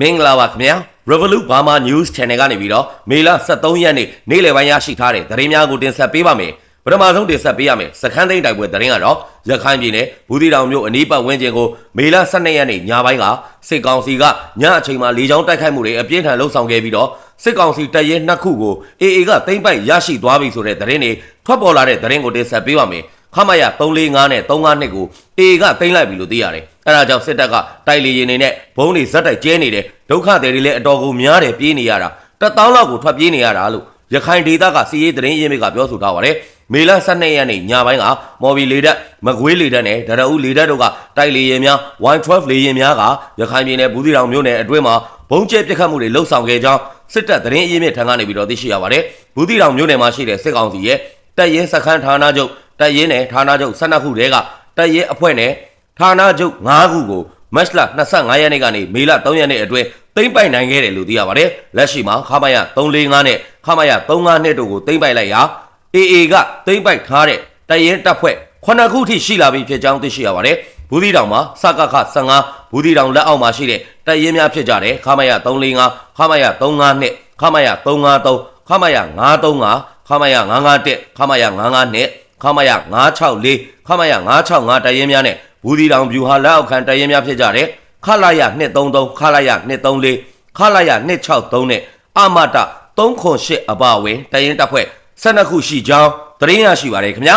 မင်္ဂလာပါခင်ဗျာ Revolut Burma News Channel ကနေပြီးတော့မေလ23ရက်နေ့နေ့လယ်ပိုင်းရရှိထားတဲ့သတင်းများကိုတင်ဆက်ပေးပါမယ်ပထမဆုံးတင်ဆက်ပေးရမယ်စခန်းသိမ်းတိုက်ပွဲသတင်းကတော့ရခိုင်ပြည်နယ်ဘူးတီတောင်မြို့အနီးပတ်ဝန်းကျင်ကိုမေလ12ရက်နေ့ညပိုင်းကစစ်ကောင်စီကညအချိန်မှာလေကြောင်းတိုက်ခိုက်မှုတွေအပြင်းထန်လှုပ်ဆောင်ခဲ့ပြီးတော့စစ်ကောင်စီတပ်ရဲနှစ်ခုကို AA ကသိမ်းပိုက်ရရှိသွားပြီဆိုတဲ့သတင်းတွေထွက်ပေါ်လာတဲ့သတင်းကိုတင်ဆက်ပေးပါမယ် ခမရ345နဲ့352ကို AA ကသိမ်းလိုက်ပြီလို့သိရတယ်။အဲဒါကြောင့်စစ်တပ်ကတိုက်လေရင်တွေနဲ့ဘုံတွေဇက်တိုက်ကျဲနေတယ်ဒုက္ခတွေတွေလည်းအတော်ကိုများတယ်ပြေးနေရတာတစ်တောင်းလောက်ကိုထွက်ပြေးနေရတာလို့ရခိုင်ဒေသကစီရေးသတင်းရင်းမြစ်ကပြောဆိုထားပါတယ်။မေလ12ရက်နေ့ညပိုင်းကမော်ဘီလေတပ်မကွေးလေတပ်နဲ့ဒရအူးလေတပ်တို့ကတိုက်လေရင်များ Y12 လေရင်များကရခိုင်ပြည်နယ်ဘူးသီတောင်မြို့နယ်အတွင်းမှာဘုံကျဲပစ်ခတ်မှုတွေလှုပ်ဆောင်ခဲ့ကြောင်းစစ်တပ်သတင်းရင်းမြစ်ထံကနေပြီးတော့သိရှိရပါတယ်။ဘူးသီတောင်မြို့နယ်မှာရှိတဲ့စစ်ကောင်စီရဲ့တပ်ရင်းစခန်းဌာနချုပ် တပ်ရင်းနဲ့ဌာနချုပ်12ခုတည်းကတပ်ရင်းအဖွဲ့နဲ့ဌာနချုပ်9ခုကိုမတ်လ25ရက်နေ့ကနေမေလ3ရက်နေ့အတွင်းသိမ်းပိုက်နိုင်ခဲ့တယ်လို့သိရပါတယ်။လက်ရှိမှာခမရ345နဲ့ခမရ352တို့ကိုသိမ်းပိုက်လိုက်ရာ AA ကသိမ်းပိုက်ထားတဲ့တပ်ရင်းတပ်ဖွဲ့9ခုထိရှိလာပြီဖြစ်ကြောင်းသိရှိရပါတယ်။ဘူးသီတောင်မှာစကခ15ဘူးသီတောင်လက်အောက်မှာရှိတဲ့တပ်ရင်းများဖြစ်ကြတယ်ခမရ345ခမရ352ခမရ353ခမရ935ခမရ951ခမရ952 ခမရ964ခမရ965တပ်ရင်းများနဲ့ဘူးဒီတောင်ဗျူဟာလက်အောက်ခံတပ်ရင်းများဖြစ်ကြတယ်ခလာရ233ခလာရ234ခလာရ263နဲ့အမတ308အပါအဝင်တပ်ရင်းတပ်ဖွဲ့12ခုရှိကြောင်းသတင်းရရှိပါတယ်ခင်ဗျာ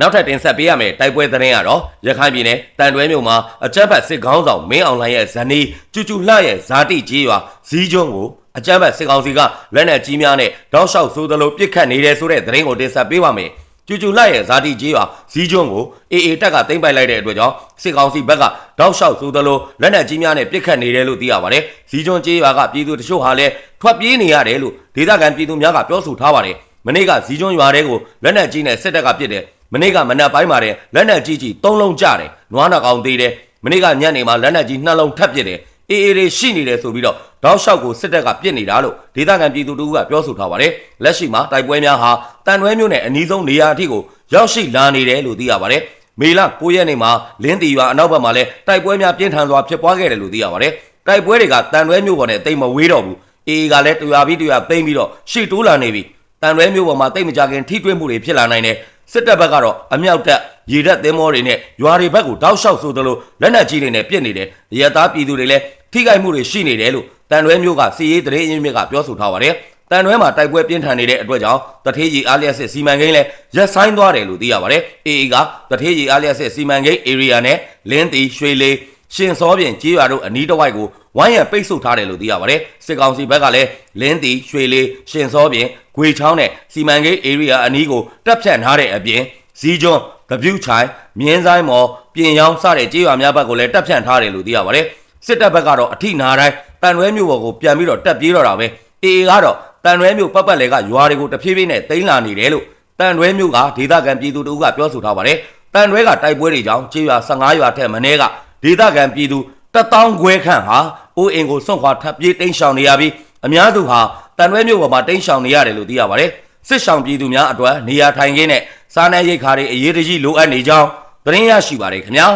နောက်ထပ်တင်ဆက်ပေးရမယ့်တိုက်ပွဲသတင်းကတော့ရခိုင်ပြည်နယ်တန်တွဲမြို့မှာအကြမ်းဖက်စစ်ကောင်းဆောင်မင်းအောင်လှိုင်ရဲ့ဇနီးကျူကျူလှရဲ့ဇာတိကြီးရွာဇီးကျွန်းကို အကြမ်းဖက်စစ်ကောင်စီကလက်နက်ကြီးများနဲ့တောက်လျှောက်ဆိုးသလိုပစ်ခတ်နေတယ်ဆိုတဲ့သတင်းကိုတင်ဆက်ပေးပါမယ်ကျူကျူလှရဲ့ဇာတိကြီးရွာဇီးကျွန်းကိုအေအေတက်ကသိမ်းပိုက်လိုက်တဲ့အတွက်ကြောင့်စစ်ကောင်စီဘက်ကတောက်လျှောက်ဆိုးသလိုလက်နက်ကြီးများနဲ့ပစ်ခတ်နေတယ်လို့သိရပါတယ်ဇီးကျွန်းကြီးရွာကပြည်သူတချို့ဟာလည်းထွက်ပြေးနေရတယ်လို့ဒေသခံပြည်သူများကပြောဆိုထားပါတယ်မနေ့ကဇီးကျွန်းရွာတဲကိုလက်နက်ကြီးနဲ့စစ်တပ်ကပစ်တယ်မနေ့ကမနက်ပိုင်းမှာတဲ့လက်နက်ကြီးကြီး၃လုံးကြတယ်နွားနှကောင်သေးတယ်မနေ့ကညနေမှာလက်နက်ကြီးနှလုံးထပ်ပစ်တယ်အေးအေးတွေရှိနေတယ်ဆိုပြီးတော့ တောက်လျှောက်ကိုစစ်တပ်ကပြစ်နေတာလို့ဒေသခံပြည်သူတို့ကပြောဆိုထားပါတယ်လက်ရှိမှာတိုက်ပွဲများဟာတန်တွဲမြို့နယ်အနီးဆုံးနေရာအထိကိုရောက်ရှိလာနေတယ်လို့သိရပါတယ်မေလ9ရက်နေ့မှာလင်းတီရွာအနောက်ဘက်မှာလည်းတိုက်ပွဲများပြင်းထန်စွာဖြစ်ပွားခဲ့တယ်လို့သိရပါတယ်တိုက်ပွဲတွေကတန်တွဲမြို့ပေါ်နဲ့တိတ်မဝေးတော့ဘူးအေးကလည်းတရွာပြီးတရွာသိမ့်ပြီးတော့ရှေ့တိုးလာနေပြီတန်တွဲမြို့ပေါ်မှာတိတ်မကြခင်ထိတွေ့မှုတွေဖြစ်လာနိုင်တယ်စစ်တပ်ဘက်ကတော့အမြောက်တက်ရေတပ်သင်းမောတွေနဲ့ရွာတွေဘက်ကိုတောက်လျှောက်ဆိုသလိုလက်နက်ကြီးတွေနဲ့ပစ်နေတယ်ရဲသားပြည်သူတွေလည်းထိခိုက်မှုတွေရှိနေတယ်လို့ တန်တွဲမျိုးကစီရေးတရေအင်းမြစ်ကပြောဆိုထားပါတယ်တန်တွဲမှာတိုက်ပွဲပြင်းထန်နေတဲ့အတွက်ကြောင့်တထေးကြီးအားလျက်စစ်စီမံကိန်းလည်းရက်ဆိုင်သွားတယ်လို့သိရပါတယ်အေအေကတထေးကြီးအားလျက်စစ်စီမံကိန်း area နဲ့လင်းတီရွှေလေးရှင်စောပြင်ကြေးရွာတို့အနီးတစ်ဝိုက်ကိုဝိုင်းရံပိတ်ဆို့ထားတယ်လို့သိရပါတယ်စစ်ကောင်စီဘက်ကလည်းလင်းတီရွှေလေးရှင်စောပြင်ဂွေချောင်းနဲ့စီမံကိန်း area အနီးကိုတက်ဖြန့်ထားတဲ့အပြင်ဇီးကျွန်းကပြူချိုင်မြင်းဆိုင်မော်ပြင်ယောင်းစတဲ့ကြေးရွာများဘက်ကိုလည်းတက်ဖြန့်ထားတယ်လို့သိရပါတယ်စစ်တပ်ဘက်ကတော့အထိနာတိုင်း တန်ရွဲမြို့ပေါ်ကိုပြန်ပြီးတော့တက်ပြေးတော့တာပဲအေအေကတော့တန်ရွဲမြို့ပတ်ပတ်လေကရွာတွေကိုတဖြည်းဖြည်းနဲ့တိမ့်လာနေတယ်လို့တန်ရွဲမြို့ကဒေသခံပြည်သူတို့ကပြောဆိုထားပါတယ်တန်ရွဲကတိုက်ပွဲတွေကြောင့်ကြေးရွာ15ရွာထက်မနည်းကဒေသခံပြည်သူ1000ခွဲခန့်ဟာအိုးအင်ကိုစွန့်ခွာထပ်ပြေးတိမ်းရှောင်နေရပြီးအများစုဟာတန်ရွဲမြို့ပေါ်မှာတိမ်းရှောင်နေရတယ်လို့သိရပါတယ်စစ်ဆောင်ပြည်သူများအတွက်နေရာထိုင်ခင်းနဲ့စားနပ်ရိက္ခာတွေအရေးတကြီးလိုအပ်နေကြောင်းသတင်းရရှိပါတယ်ခင်ဗျာ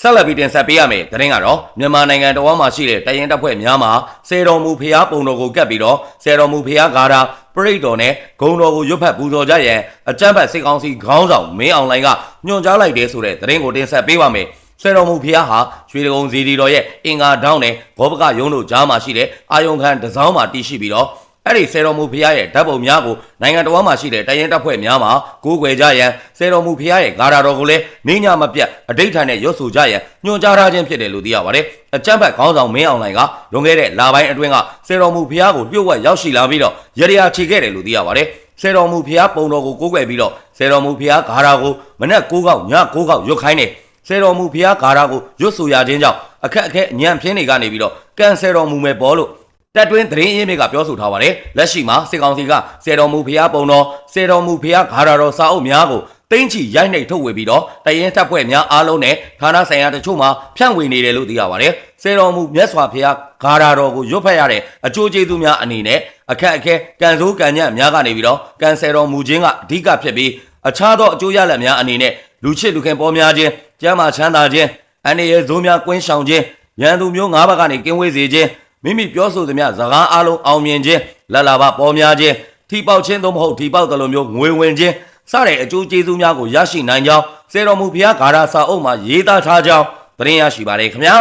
ဆက်လက်ပြီးတင်ဆက်ပေးရမယ်သတင်းကတော့မြန်မာနိုင်ငံတော်မှာရှိတဲ့တရင်တပ်ဖွဲ့များမှာစေတော်မူဖျားပုံတော်ကိုကပ်ပြီးတော့စေတော်မူဖျားဂါရာပရိတ်တော်နဲ့ဂုံတော်ကိုရွတ်ဖက်ပူဇော်ကြရန်အကြမ်းဖက်စစ်ကောင်စီခေါင်းဆောင်မင်းအောင်လှိုင်ကညွှန်ကြားလိုက်တယ်ဆိုတဲ့သတင်းကိုတင်ဆက်ပေးပါမယ်ဆွေတော်မူဖျားဟာရွှေဒဂုံဇီဒီတော်ရဲ့အင်္ဂါတောင်းနဲ့ဘောပကယုံတို့ကြားမှာရှိတဲ့အာယုံခံတစောင်းမှာတည်ရှိပြီးတော့ အဲ့ဒီစေတော်မူဖျားရဲ့ဓာတ်ပုံများကိုနိုင်ငံတော်မှာရှိတဲ့တရင်တပ်ဖွဲ့များမှာကိုးကွယ်ကြရန်စေတော်မူဖျားရဲ့ဂါရာတော်ကိုလည်းနေညမပြတ်အဋိဋ္ဌာန်နဲ့ရွတ်ဆိုကြရန်ညွှန်ကြားထားခြင်းဖြစ်တယ်လို့သိရပါတယ်။အကြမ်းဖက်ခေါင်းဆောင်မင်းအောင်လှိုင်ကလွန်ခဲ့တဲ့လပိုင်းအတွင်းကစေတော်မူဖျားကိုလျှို့ဝှက်ရောက်ရှိလာပြီးတော့ရရချေခဲ့တယ်လို့သိရပါတယ်။စေတော်မူဖျားပုံတော်ကိုကိုးကွယ်ပြီးတော့စေတော်မူဖျားဂါရာကိုမနက်9កောက်ည9កောက်ရွတ်ခိုင်းတယ်စေတော်မူဖျားဂါရာကိုရွတ်ဆိုရခြင်းကြောင့်အခက်အခဲအညံ့ပြင်းတွေကနေပြီးတော့ကန်ဆယ်တော်မူမယ်ပေါ်လို့ တက်တွင်းသတင်းအင်းမြစ်ကပြောဆိုထားပါတယ်လက်ရှိမှာစစ်ကောင်စီကစေတော်မူဖျားပုံတော်စေတော်မူဖျားဂါရာတော်စာအုပ်များကိုတင်းချီရိုက်နှိပ်ထုတ်ဝေပြီးတော့တရင်တပ်ဖွဲ့များအားလုံးနဲ့ဌာနဆိုင်ရာတချို့မှာဖြန့်ဝေနေတယ်လို့သိရပါတယ်စေတော်မူမြတ်စွာဘုရားဂါရာတော်ကိုရွတ်ဖက်ရတဲ့အကျိုးကျေးဇူးများအနေနဲ့အခက်အခဲကန်ဆိုးကန်ညံ့များကနေပြီးတော့ကန်ဆယ်တော်မူခြင်းကအဓိကဖြစ်ပြီးအခြားသောအကျိုးရလဒ်များအနေနဲ့လူချစ်လူခင်ပေါ်များခြင်းကျမ်းမာချမ်းသာခြင်းအန်ရယ်ဇိုးများကွင်းဆောင်ခြင်းရန်သူမျိုး၅ဘက်ကနေကင်းဝေးစေခြင်း မိမိပြောဆိုသမျှစကားအလုံးအောင်မြင်ခြင်းလတ်လာဘပေါ်များခြင်းထိပေါက်ခြင်းသို့မဟုတ်ထိပေါက်တယ်လို့မျိုးငွေဝင်ခြင်းစတဲ့အကျိုးကျေးဇူးများကိုရရှိနိုင်ကြောင်းစေတော်မူဘုရားဂါရစာအုပ်မှာရေးသားထားကြောင်းသတင်းရရှိပါတယ်ခင်ဗျာ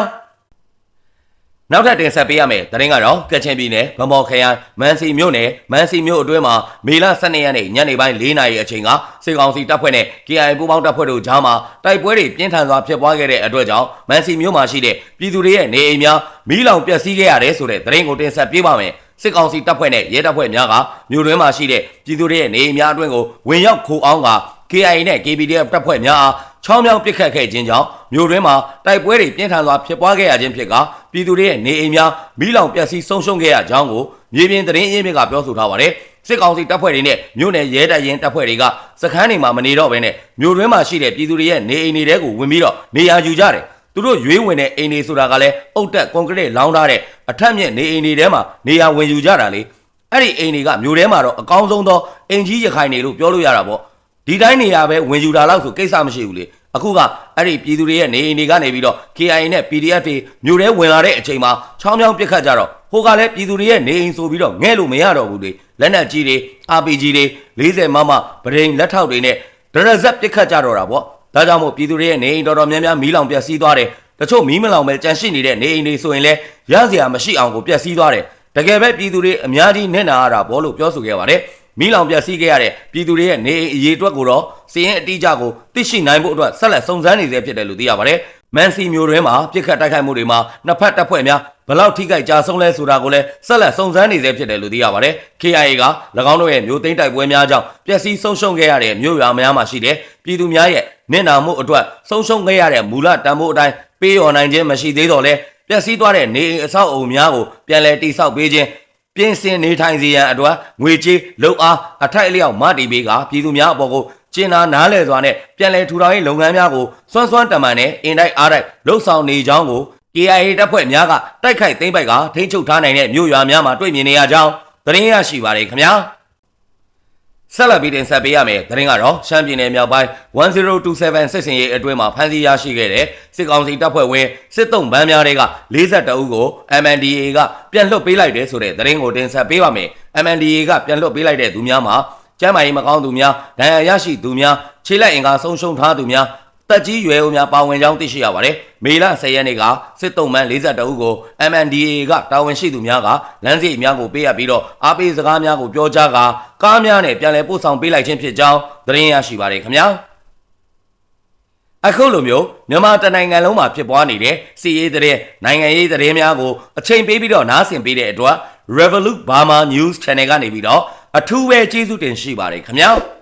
နောက်ထပ်တင်ဆက်ပေးရမယ်သတင်းကတော့ကချင်ပြည်နယ်ဗမော်ခရိုင်မန်စီမြို့နယ်မန်စီမြို့အတွင်းမှာမေလ12ရက်နေ့ညနေပိုင်း4နာရီအချိန်ကစစ်ကောင်စီတပ်ဖွဲ့နဲ့ KIA ပူးပေါင်းတပ်ဖွဲ့တို့ကြားမှာတိုက်ပွဲတွေပြင်းထန်စွာဖြစ်ပွားခဲ့တဲ့အတွက်ကြောင့်မန်စီမြို့မှာရှိတဲ့ပြည်သူတွေရဲ့နေအိမ်များမီးလောင်ပျက်စီးခဲ့ရတယ်ဆိုတဲ့သတင်းကိုတင်ဆက်ပေးပါမယ်စစ်ကောင်စီတပ်ဖွဲ့နဲ့ရဲတပ်ဖွဲ့များကမြို့တွင်းမှာရှိတဲ့ပြည်သူတွေရဲ့နေအိမ်များအတွင်းကိုဝင်ရောက်ခိုးအောင်က KIA နဲ့ KPDF တပ်ဖွဲ့များအား ချောင်းမြောင်းပစ်ခတ်ခဲ့ခြင်းကြောင့်မြို့တွင်းမှာတိုက်ပွဲတွေပြင်းထန်စွာဖြစ်ပွားခဲ့ရခြင်းဖြစ်ကပြည်သူတွေရဲ့နေအိမ်များမိလောင်ပျက်စီးဆုံးရှုံးခဲ့ရကြောင်းကိုမြေပြင်သတင်းအရင်းမြစ်ကပြောဆိုထားပါတယ်စစ်ကောင်စီတပ်ဖွဲ့တွေနဲ့မြို့နယ်ရဲတပ်ရင်းတပ်ဖွဲ့တွေကစခန်းတွေမှာမနေတော့ဘဲနဲ့မြို့တွင်းမှာရှိတဲ့ပြည်သူတွေရဲ့နေအိမ်တွေတဲကိုဝင်ပြီးတော့နေရာယူကြတယ်သူတို့ရွေးဝင်တဲ့အိမ်တွေဆိုတာကလည်းအုတ်တက်ကွန်ကရစ်လောင်းထားတဲ့အထက်မြင့်နေအိမ်တွေထဲမှာနေရာဝင်ယူကြတာလေအဲ့ဒီအိမ်တွေကမြို့ထဲမှာတော့အကောင်းဆုံးသောအိမ်ကြီးရခိုင်တွေလို့ပြောလို့ရတာပေါ့ ဒီတိုင်းနေရာပဲဝင်ယူတာလောက်ဆိုကိစ္စမရှိဘူးလေအခုကအဲ့ဒီပြည်သူတွေရဲ့နေအိမ်တွေကနေပြီးတော့ KIA နဲ့ PDF တွေမြို့ထဲဝင်လာတဲ့အချိန်မှာချောင်းချောင်းပစ်ခတ်ကြတော့ဟိုကလည်းပြည်သူတွေရဲ့နေအိမ်ဆိုပြီးတော့ငဲ့လို့မရတော့ဘူးလေလက်နက်ကြီးတွေ RPG တွေ40မမဗရိန်လက်ထောက်တွေနဲ့ဒရဇက်ပစ်ခတ်ကြတော့တာပေါ့ဒါကြောင့်မို့ပြည်သူတွေရဲ့နေအိမ်တော်တော်များများမီးလောင်ပျက်စီးသွားတယ်တချို့မီးမလောင်ပဲကြန့်ရှိနေတဲ့နေအိမ်တွေဆိုရင်လည်းရစရာမရှိအောင်ကိုပျက်စီးသွားတယ်တကယ်ပဲပြည်သူတွေအများကြီးနဲ့နာရတာဘောလို့ပြောဆိုခဲ့ပါတယ် မီးလောင်ပျက်စီးခဲ့ရတဲ့ပြည်သူတွေရဲ့နေအိမ်အရေးအတွက်ကိုတော့စီရင်အတိအကျကိုသိရှိနိုင်ဖို့အတွက်ဆက်လက်စုံစမ်းနေသေးဖြစ်တယ်လို့သိရပါတယ်။မန်စီမျိုးတွင်မှာပြစ်ခတ်တိုက်ခိုက်မှုတွေမှာနှစ်ဖက်တပ်ဖွဲ့များဘယ်လောက်ထိခိုက်ကြဆုံးလဲဆိုတာကိုလည်းဆက်လက်စုံစမ်းနေသေးဖြစ်တယ်လို့သိရပါတယ်။ KIA က၎င်းတို့ရဲ့မျိုးသိမ်းတိုက်ပွဲများကြောင့်ပျက်စီးဆုံးရှုံးခဲ့ရတဲ့မြို့ရွာများမှာရှိတဲ့ပြည်သူများရဲ့နစ်နာမှုအတွက်ဆုံးရှုံးခဲ့ရတဲ့မူလတန်ဖိုးအတိုင်းပေးော်နိုင်ခြင်းမရှိသေးတော့လဲပျက်စီးသွားတဲ့နေအိမ်အဆောက်အအုံများကိုပြန်လည်တိစောက်ပေးခြင်း ပြင်ဆင်နေထိုင်စေရန်အတွက်ငွေကြေးလုံအားအထိုက်အလျောက်မတီပေးကပြည်သူများအပေါ်ကိုကျင်နာနားလဲစွာနဲ့ပြန်လည်ထူထောင်ရေးလုပ်ငန်းများကိုစွမ်းစွမ်းတမန်နဲ့အင်တိုက်အားတိုက်လှုပ်ဆောင်နေကြောင်းကို KIA တပ်ဖွဲ့များကတိုက်ခိုက်သိမ်းပိုက်ကထိန်းချုပ်ထားနိုင်တဲ့မြို့ရွာများမှာတွေ့မြင်နေရကြောင်းသတင်းရရှိပါတယ်ခင်ဗျာ ဆက်လက်ပြီးတင်ဆက်ပေးရမယ်သတင်းကတော့ရှမ်းပြည်နယ်မြောက်ပိုင်း1027စစ်စင်ရေးအတွင်းမှာဖမ်းဆီးရရှိခဲ့တဲ့စစ်ကောင်စီတပ်ဖွဲ့ဝင်စစ်တုံးဗန်းများတွေက42ဦးကို MNDAA ကပြန်လွှတ်ပေးလိုက်တယ်ဆိုတဲ့သတင်းကိုတင်ဆက်ပေးပါမယ် MNDAA ကပြန်လွှတ်ပေးလိုက်တဲ့သူများမှာကျမ်းမာရေးမကောင်းသူများဒဏ်ရာရရှိသူများခြေလက်အင်္ဂါဆုံးရှုံးထားသူများ တက်ကြီးရွယ်ဦးများပါဝင်ကြောင်းသိရှိရပါတယ်။မေလ10ရက်နေ့ကစစ်တုံးမန်း42ဦးကို MNDAA ကတာဝန်ရှိသူများကလမ်းစီများကိုပေးအပ်ပြီးတော့အားပေးစကားများကိုပြောကြားကာကားများနဲ့ပြန်လည်ပို့ဆောင်ပေးလိုက်ခြင်းဖြစ်ကြောင်းသတင်းရရှိပါတယ်ခင်ဗျာ။အခုလိုမျိုးမြန်မာတနိုင်ငံလုံးမှာဖြစ်ပွားနေတဲ့စီရေးတဲ့နိုင်ငံရေးတဲ့များကိုအချိန်ပေးပြီးတော့နားဆင်ပေးတဲ့အတွက် Revolut Burma News Channel ကနေပြီးတော့အထူးပဲကျေးဇူးတင်ရှိပါတယ်ခင်ဗျာ။